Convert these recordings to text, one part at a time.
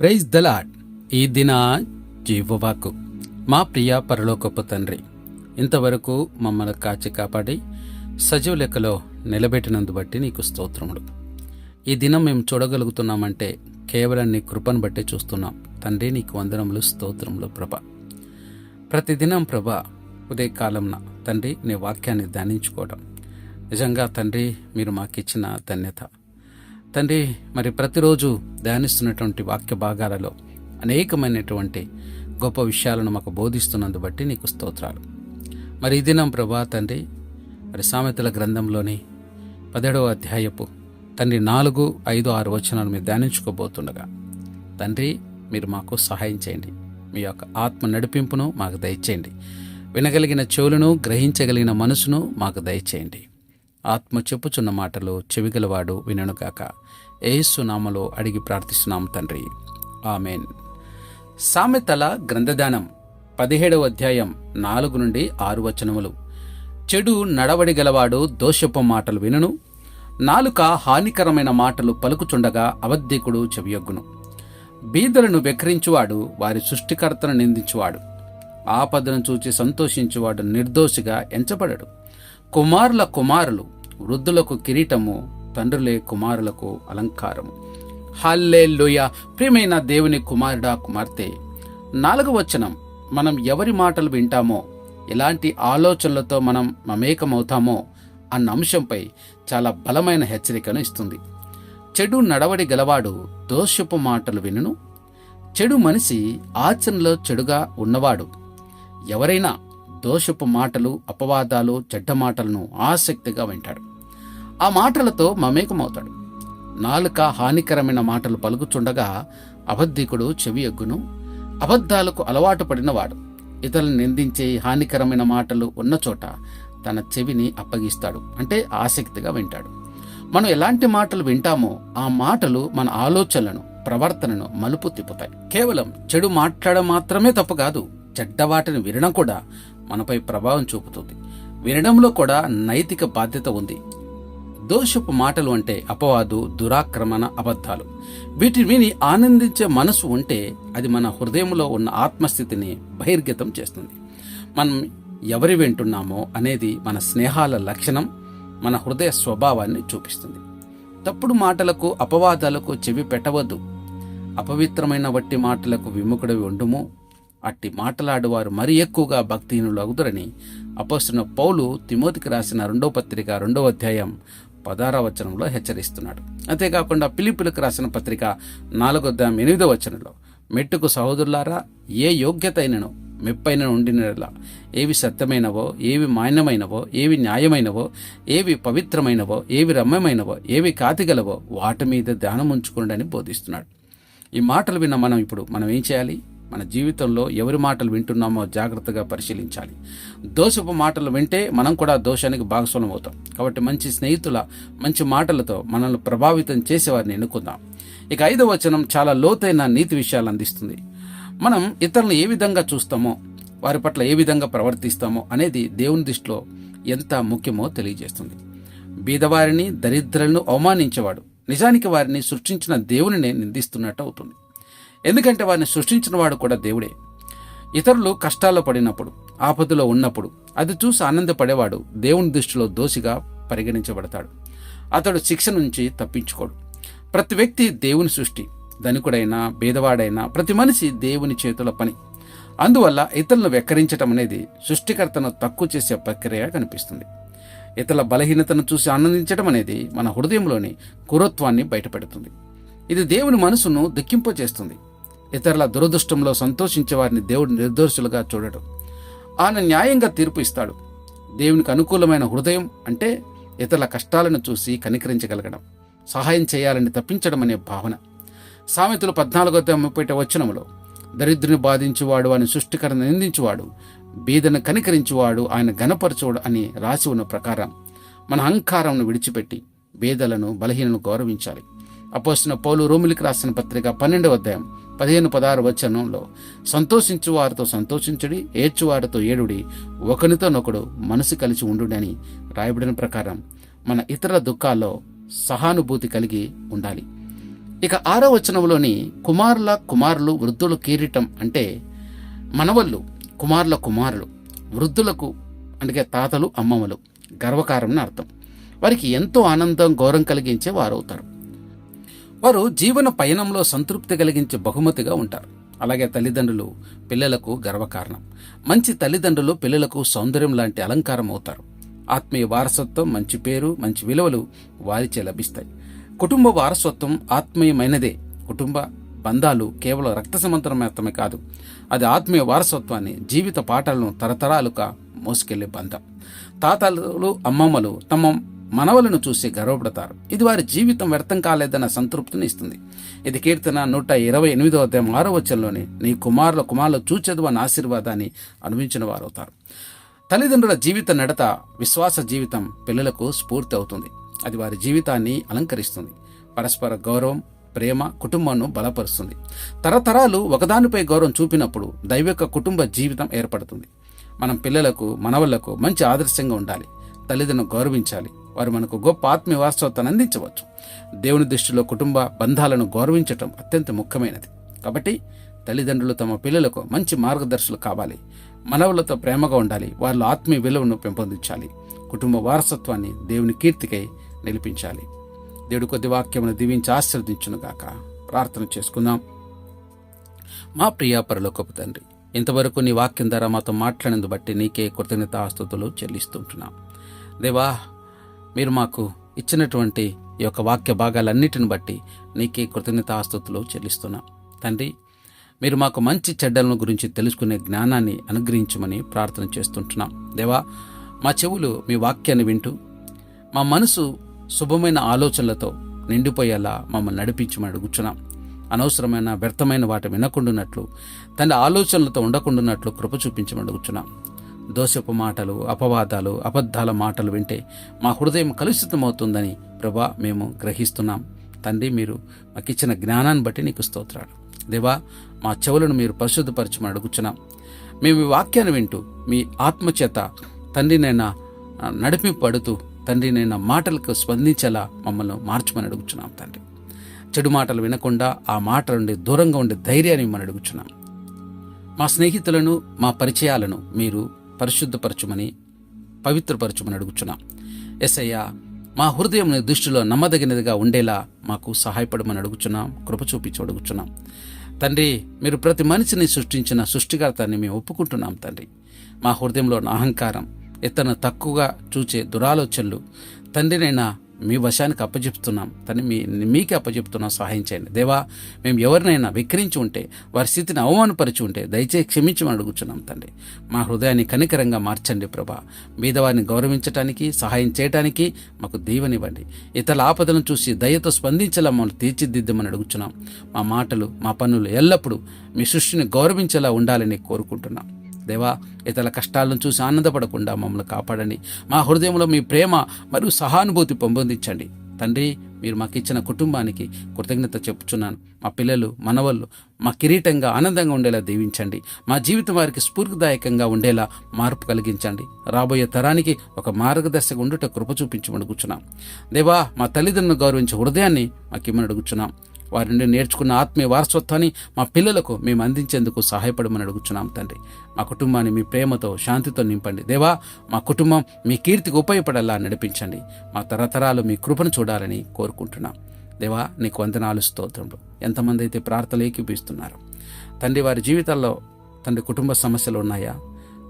Praise the Lord ఈ దిన జీవవాకు మా ప్రియ పరలోకపు తండ్రి ఇంతవరకు మమ్మల్ని కాచి కాపాడి సజీవ లెక్కలో నిలబెట్టినందు బట్టి నీకు స్తోత్రములు. ఈ దినం మేము చూడగలుగుతున్నామంటే కేవలం నీ కృపను బట్టి చూస్తున్నాం. తండ్రి నీకు వందనములు స్తోత్రములు ప్రభ. ప్రతిదినం ప్రభ ఉదయకాలంన తండ్రి నీ వాక్యాన్ని ధ్యానించుకోవడం నిజంగా తండ్రి మీరు మాకిచ్చిన ధన్యత. తండ్రి మరి ప్రతిరోజు ధ్యానిస్తున్నటువంటి వాక్య భాగాలలో అనేకమైనటువంటి గొప్ప విషయాలను మాకు బోధిస్తున్నందు బట్టి నీకు స్తోత్రాలు. మరి ఈ దినం ప్రభా తండ్రి మరి సామెతల గ్రంథంలోని పదిహేడవ అధ్యాయపు తండ్రి నాలుగు ఐదు ఆరు వచనాలు మీరు ధ్యానించుకోబోతుండగా తండ్రి మీరు మాకు సహాయం చేయండి. మీ యొక్క ఆత్మ నడిపింపును మాకు దయచేయండి. వినగలిగిన చెవులను గ్రహించగలిగిన మనసును మాకు దయచేయండి. ఆత్మ చెప్పుచున్న మాటలు చెవిగలవాడు విననుగాక. ఏసు నామలో అడిగి ప్రార్థిస్తున్నాం తండ్రి. ఆమెన్. సామెతల గ్రంథదానం పదిహేడవ అధ్యాయం నాలుగు నుండి ఆరు వచనములు. చెడు నడవడి గలవాడు దోషపు మాటలు వినును. నాలుక హానికరమైన మాటలు పలుకుచుండగా అవద్ధికుడు చెవియొగ్గును. బీదలను వెక్రించువాడు వారి సృష్టికర్తను నిందించువాడు. ఆపదను చూచి సంతోషించువాడు నిర్దోషిగా ఎంచబడడు. కుమారుల కుమారులు వృద్ధులకు కిరీటము తండ్రులే కుమారులకు అలంకారము. హల్లే ప్రియమైన దేవుని కుమారుడా కుమార్తె నాలుగవ వచనం. మనం ఎవరి మాటలు వింటామో ఎలాంటి ఆలోచనలతో మనం మమేకమవుతామో అన్న అంశంపై చాలా బలమైన హెచ్చరికను ఇస్తుంది. చెడు నడవడి గలవాడు దోషపు మాటలు వినును. చెడు మనిషి ఆచరణలో చెడుగా ఉన్నవాడు. ఎవరైనా దోషపు మాటలు అపవాదాలు చెడ్డ మాటలను ఆసక్తిగా వింటాడు. ఆ మాటలతో మమేకమవుతాడు. నాలుక హానికరమైన మాటలు పలుకుచుండగా అబద్ధికుడు చెవి ఎగ్గును అబద్ధాలకు అలవాటు పడినవాడు. ఇతరులను నిందించే హానికరమైన మాటలు ఉన్న చోట తన చెవిని అప్పగిస్తాడు. అంటే ఆసక్తిగా వింటాడు. మనం ఎలాంటి మాటలు వింటామో ఆ మాటలు మన ఆలోచనలను ప్రవర్తనను మలుపు తిప్పుతాయి. కేవలం చెడు మాట్లాడడం మాత్రమే తప్పు కాదు చెడ్డ వాటిని వినడం కూడా మనపై ప్రభావం చూపుతుంది. వినడంలో కూడా నైతిక బాధ్యత ఉంది. దోషపు మాటలు అంటే అపవాదు దురాక్రమణ అబద్ధాలు. వీటిని విని ఆనందించే మనసు ఉంటే అది మన హృదయంలో ఉన్న ఆత్మస్థితిని బహిర్గతం చేస్తుంది. మనం ఎవరి వింటున్నామో అనేది మన స్నేహాల లక్షణం మన హృదయ స్వభావాన్ని చూపిస్తుంది. తప్పుడు మాటలకు అపవాదాలకు చెవి పెట్టవద్దు. అపవిత్రమైన వట్టి మాటలకు విముఖుడవి ఉండుము. అట్టి మాటలాడువారు మరీ ఎక్కువగా భక్తిహీనులు అగుదురని అపోస్తున్న పౌలు తిమోతికి రాసిన రెండో పత్రిక రెండో అధ్యాయం పదార వచనంలో హెచ్చరిస్తున్నాడు. అంతేకాకుండా పిలిపులకు రాసిన పత్రిక నాలుగో అధ్యాయం ఎనిమిదో వచనంలో మెట్టుకు సహోదరులారా ఏ యోగ్యత అయినను మెప్పైన ఉండినలా? ఏవి సత్యమైనవో ఏవి మాన్యమైనవో ఏవి న్యాయమైనవో ఏవి పవిత్రమైనవో ఏవి రమ్యమైనవో ఏవి కాతిగలవో వాటి మీద ధ్యానం ఉంచుకోండి బోధిస్తున్నాడు. ఈ మాటలు విన్న మనం ఇప్పుడు మనం ఏం చేయాలి? మన జీవితంలో ఎవరి మాటలు వింటున్నామో జాగ్రత్తగా పరిశీలించాలి. దోషపు మాటలు వింటే మనం కూడా దోషానికి భాగస్వామ్యం అవుతాం. కాబట్టి మంచి స్నేహితుల మంచి మాటలతో మనల్ని ప్రభావితం చేసేవారిని ఎన్నుకుందాం. ఇక ఐదవ వచనం చాలా లోతైన నీతి విషయాలు అందిస్తుంది. మనం ఇతరులను ఏ విధంగా చూస్తామో వారి పట్ల ఏ విధంగా ప్రవర్తిస్తామో అనేది దేవుని దృష్టిలో ఎంత ముఖ్యమో తెలియజేస్తుంది. బీదవారిని దరిద్రులను అవమానించేవాడు నిజానికి వారిని సృష్టించిన దేవునినే నిందిస్తున్నట్టు అవుతుంది. ఎందుకంటే వారిని సృష్టించిన వాడు కూడా దేవుడే. ఇతరులు కష్టాల్లో పడినప్పుడు ఆపదలో ఉన్నప్పుడు అది చూసి ఆనందపడేవాడు దేవుని దృష్టిలో దోషిగా పరిగణించబడతాడు. అతడు శిక్ష నుంచి తప్పించుకోడు. ప్రతి వ్యక్తి దేవుని సృష్టి ధనికుడైనా భేదవాడైనా ప్రతి మనిషి దేవుని చేతుల పని. అందువల్ల ఇతరులను వెక్కరించటం అనేది సృష్టికర్తను తక్కువ చేసే ప్రక్రియ కనిపిస్తుంది. ఇతరుల బలహీనతను చూసి ఆనందించడం అనేది మన హృదయంలోని కురత్వాన్ని బయటపెడుతుంది. ఇది దేవుని మనసును దుఃఖింపచేస్తుంది ఇతరుల దురదృష్టంలో సంతోషించే వారిని దేవుడు నిర్దోషులుగా చూడడం. ఆయన న్యాయంగా తీర్పు ఇస్తాడు. దేవునికి అనుకూలమైన హృదయం అంటే ఇతరుల కష్టాలను చూసి కనికరించగలగడం సహాయం చేయాలని తప్పించడం అనే భావన. సామెతలు పద్నాలుగో ముప్పై వచనంలో దరిద్రుని బాధించువాడు అని సృష్టికరణ నిందించువాడు బీదను కనికరించువాడు ఆయన గణపరచువాడు అని రాసి ఉన్న ప్రకారం మన అహంకారంను విడిచిపెట్టి బేదలను బలహీనను గౌరవించాలి. అపోసిన పౌలు రోమిలికి రాసిన పత్రిక పన్నెండవ అధ్యాయం పదిహేను పదహారు వచనంలో సంతోషించు వారితో సంతోషించుడి ఏడ్చువారితో ఏడుడి ఒకనితోనొకడు మనసు కలిసి ఉండుడని రాయబడిన ప్రకారం మన ఇతర దుఃఖాల్లో సహానుభూతి కలిగి ఉండాలి. ఇక ఆరో వచనంలోని కుమారుల కుమారులు వృద్ధులు కిరీటం అంటే మనవళ్ళు కుమారుల కుమారులు వృద్ధులకు అందుకే తాతలు అమ్మమ్మలు గర్వకారం అర్థం. వారికి ఎంతో ఆనందం గౌరవం కలిగించే వారవుతారు. వారు జీవన పయనంలో సంతృప్తి కలిగించే బహుమతిగా ఉంటారు. అలాగే తల్లిదండ్రులు పిల్లలకు గర్వకారణం. మంచి తల్లిదండ్రులు పిల్లలకు సౌందర్యం లాంటి అలంకారం అవుతారు. ఆత్మీయ వారసత్వం మంచి పేరు మంచి విలువలు వారిచే లభిస్తాయి. కుటుంబ వారసత్వం ఆత్మీయమైనదే. కుటుంబ బంధాలు కేవలం రక్త సంబంధం మాత్రమే కాదు అది ఆత్మీయ వారసత్వాన్ని జీవిత పాఠాలను తరతరాలుగా మోసుకెళ్ళే బంధం. తాతలు అమ్మమ్మలు తమ మనవలను చూసి గర్వపడతారు. ఇది వారి జీవితం వ్యర్థం కాలేదన్న సంతృప్తిని ఇస్తుంది. ఇది కీర్తన నూట ఇరవై ఎనిమిదో అధ్యాయం ఆరో వచనంలోని నీ కుమారుల కుమారులు చూచెదు అని ఆశీర్వాదాన్ని అనుభవించిన వారవుతారు. తల్లిదండ్రుల జీవిత నడత విశ్వాస జీవితం పిల్లలకు స్ఫూర్తి అవుతుంది. అది వారి జీవితాన్ని అలంకరిస్తుంది. పరస్పర గౌరవం ప్రేమ కుటుంబాన్ని బలపరుస్తుంది. తరతరాలు ఒకదానిపై గౌరవం చూపినప్పుడు దైవిక కుటుంబ జీవితం ఏర్పడుతుంది. మనం పిల్లలకు మనవళ్ళకు మంచి ఆదర్శంగా ఉండాలి. తల్లిదండ్రులను గౌరవించాలి. వారు మనకు గొప్ప ఆత్మీయ వారసత్వాన్ని అందించవచ్చు. దేవుని దృష్టిలో కుటుంబ బంధాలను గౌరవించటం అత్యంత ముఖ్యమైనది. కాబట్టి తల్లిదండ్రులు తమ పిల్లలకు మంచి మార్గదర్శులు కావాలి. మనవులతో ప్రేమగా ఉండాలి. వాళ్ళ ఆత్మీయ విలువను పెంపొందించాలి. కుటుంబ వారసత్వాన్ని దేవుని కీర్తికై నిలిపించాలి. దేవుడు కొద్ది వాక్యమును దీవించి ఆశీర్వదించునుగాక. ప్రార్థన చేసుకుందాం. మా ప్రియ పరలోకపు తండ్రి ఇంతవరకు నీ వాక్యం ద్వారా మాతో మాట్లాడినందు బట్టి నీకే కృతజ్ఞత ఆస్తుతులు చెల్లిస్తుంటున్నాం. దేవా మీరు మాకు ఇచ్చినటువంటి ఈ యొక్క వాక్య భాగాలన్నిటిని బట్టి నీకే కృతజ్ఞతాస్తుతులు చెల్లిస్తున్నాం. తండ్రి మీరు మాకు మంచి చెడ్డలను గురించి తెలుసుకునే జ్ఞానాన్ని అనుగ్రహించమని ప్రార్థన చేస్తుంటున్నాం. దేవా మా చెవులు మీ వాక్యాన్ని వింటూ మా మనసు శుభమైన ఆలోచనలతో నిండిపోయేలా మమ్మల్ని నడిపించమని అడుగుచున్నాం. అనవసరమైన వ్యర్థమైన వాటి వినకుండున్నట్లు తండ్రి ఆలోచనలతో ఉండకుండున్నట్లు కృప చూపించమని అడుగుచున్నాం. దోషపు మాటలు అపవాదాలు అబద్ధాల మాటలు వింటే మా హృదయం కలుషితమవుతుందని ప్రభా మేము గ్రహిస్తున్నాం. తండ్రి మీరు మాకిచ్చిన జ్ఞానాన్ని బట్టి నీకు స్తోత్రాలు. దేవా మా చెవులను మీరు పరిశుద్ధపరచమని అడుగుచున్నాం. మేము ఈ వాక్యాన్ని వింటూ మీ ఆత్మచేత తండ్రి నైనా నడిపింపడుతూ తండ్రి నేను మాటలకు స్పందించేలా మమ్మల్ని మార్చమని అడుగుచున్నాం తండ్రి. చెడు మాటలు వినకుండా ఆ మాట నుండి దూరంగా ఉండే ధైర్యాన్ని మనం అడుగుచున్నాం. మా స్నేహితులను మా పరిచయాలను మీరు పరిశుద్ధపరచుమని పవిత్రపరచుమని అడుగుచున్నాం. ఎస్ఐయా మా హృదయం దృష్టిలో నమ్మదగినదిగా ఉండేలా మాకు సహాయపడమని అడుగుచున్నాం కృప చూపించి అడుగుచున్నాం. తండ్రి మీరు ప్రతి మనిషిని సృష్టించిన సృష్టికర్తాన్ని మేము ఒప్పుకుంటున్నాం తండ్రి. మా హృదయంలో అహంకారం ఇతను తక్కువగా చూచే దురాలోచనలు తండ్రినైనా మీ వశానికి అప్పచెప్తున్నాం తను మీ మీకే అప్పచెప్తున్నాం సహాయం చేయండి. దేవా మేము ఎవరినైనా విక్రించి ఉంటే వారి స్థితిని అవమానపరిచి ఉంటే దయచేసి క్షమించమని అడుగుచున్నాం తండ్రి. మా హృదయాన్ని కనికరంగా మార్చండి ప్రభా. బీదవారిని గౌరవించడానికి సహాయం చేయడానికి మాకు దీవనివ్వండి. ఇతరుల ఆపదలను చూసి దయతో స్పందించేలా మమ్మల్ని తీర్చిదిద్దామని అడుగుచున్నాం. మా మాటలు మా పనులు ఎల్లప్పుడూ మీ సృష్టిని గౌరవించేలా ఉండాలని కోరుకుంటున్నాం. దేవా ఇతర కష్టాలను చూసి ఆనందపడకుండా మమ్మల్ని కాపాడండి. మా హృదయంలో మీ ప్రేమ మరియు సహానుభూతి పెంపొందించండి. తండ్రి మీరు మాకు ఇచ్చిన కుటుంబానికి కృతజ్ఞత చెప్పుచున్నాను. మా పిల్లలు మనవళ్ళు మా కిరీటంగా ఆనందంగా ఉండేలా దీవించండి. మా జీవితం వారికి స్ఫూర్తిదాయకంగా ఉండేలా మార్పు కలిగించండి. రాబోయే తరానికి ఒక మార్గదర్శక ఉండుట కృప చూపించమడుగుచున్నాం దేవా మా తల్లిదండ్రులను గౌరవించే హృదయాన్ని మాకు ఇమ్మని అడుగుచున్నాం. వారి నుండి నేర్చుకున్న ఆత్మీయ వారసత్వాన్ని మా పిల్లలకు మేము అందించేందుకు సహాయపడమని అడుగుచున్నాం తండ్రి. మా కుటుంబాన్ని మీ ప్రేమతో శాంతితో నింపండి. దేవా మా కుటుంబం మీ కీర్తికి ఉపయోగపడేలా నడిపించండి. మా తరతరాలు మీ కృపను చూడాలని కోరుకుంటున్నాం. దేవా నీకు వందనాలు స్తోత్రములు. ఎంతమంది అయితే ప్రార్థనలు ఏకీపిస్తున్నారు తండ్రి వారి జీవితాల్లో తండ్రి కుటుంబ సమస్యలు ఉన్నాయా?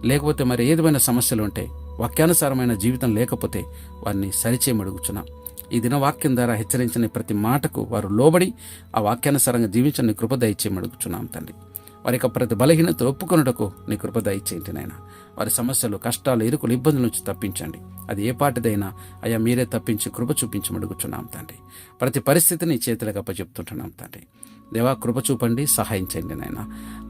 లేకపోతే మరి ఏదైనా సమస్యలు ఉంటే వాక్యానుసారమైన జీవితం లేకపోతే వారిని సరిచేయమడుగుచున్నాం. ఈ దిన వాక్యం ద్వారా హెచ్చరించిన ప్రతి మాటకు వారు లోబడి ఆ వాక్యానుసారంగా జీవించని కృప దయచేయమడుగుచున్నాం తండ్రి. వారి యొక్క ప్రతి బలహీనత ఒప్పుకొనుటకు నీ కృప దయచేయండి నాయన. వారి సమస్యలు కష్టాలు ఇరుకులు ఇబ్బందుల నుంచి తప్పించండి. అది ఏ పాటిదైనా అయ్యా మీరే తప్పించి కృప చూపించమడుగుచున్నాం తండ్రి. ప్రతి పరిస్థితిని చేతులకు అప్పచెప్తుంటున్నాం తండ్రి. దేవా కృప చూపండి సహాయం చేయండి నాయన.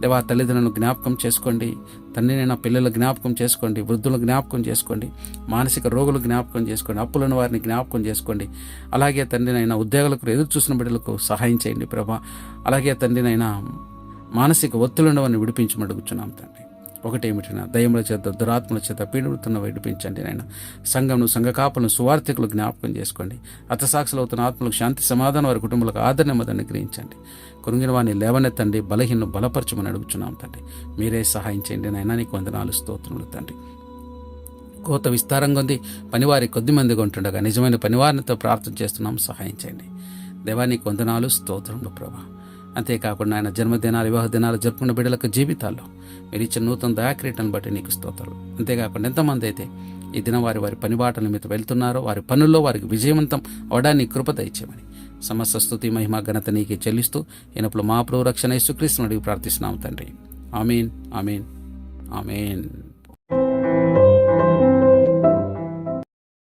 దేవా తల్లిదండ్రులను జ్ఞాపకం చేసుకోండి. తండ్రినైనా పిల్లల జ్ఞాపకం చేసుకోండి వృద్ధుల జ్ఞాపకం చేసుకోండి మానసిక రోగులు జ్ఞాపకం చేసుకోండి అప్పులను వారిని జ్ఞాపకం చేసుకోండి. అలాగే తండ్రినైనా ఉద్యోగులకు ఎదురు చూసిన బిడ్డలకు సహాయం చేయండి ప్రభా. అలాగే తండ్రినైనా మానసిక ఒత్తిడిని వారిని విడిపించమడుగుచున్నాం తండ్రి. ఒకటేమిటినా దయముల చేత దురాత్మల చేత పీడుతున్న విడిపించండి నాయన. సంఘంను సంఘ కాపలను సువార్థికులు జ్ఞాపకం చేసుకోండి. అర్థసాక్షులు అవుతున్న ఆత్మలకు శాంతి సమాధానం వారి కుటుంబాలకు ఆదరణ మదని గ్రహించండి కొరిగిన వారిని లేవనెత్తండి బలహీనను బలపరచమని అడుగుచున్నాం తండ్రి. మీరే సహాయం చేయండి నాయన నీకు వందనాలు స్తోత్రములు తండ్రి. కోత విస్తారంగా ఉంది పనివారి కొద్ది మందిగా ఉంటుండగా నిజమైన పనివారినితో ప్రార్థన చేస్తున్నాం సహాయం చేయండి. దేవానికి వందనాలు స్తోత్రములు ప్రభా. అంతేకాకుండా ఆయన జన్మదినాలు వివాహ దినాలు జరుపుకున్న బిడ్డలకు జీవితాల్లో మీరు ఇచ్చిన నూతన దయాక్రీటను బట్టి నీకు స్తోత్రాలు. అంతేకాకుండా ఎంతమంది అయితే ఈ దిన వారి వారి పని బాటల నిమిత్తం వెళ్తున్నారో వారి పనుల్లో వారికి విజయవంతం అవడానికి కృప దయచేయమని సమస్త స్థుతి మహిమ ఘనత నీకే చెల్లిస్తూ ఈనప్పుడు మా ప్రభు రక్షణ యేసుక్రీస్తుని అడిగి ప్రార్థిస్తున్నాము తండ్రి. Amen amen amen.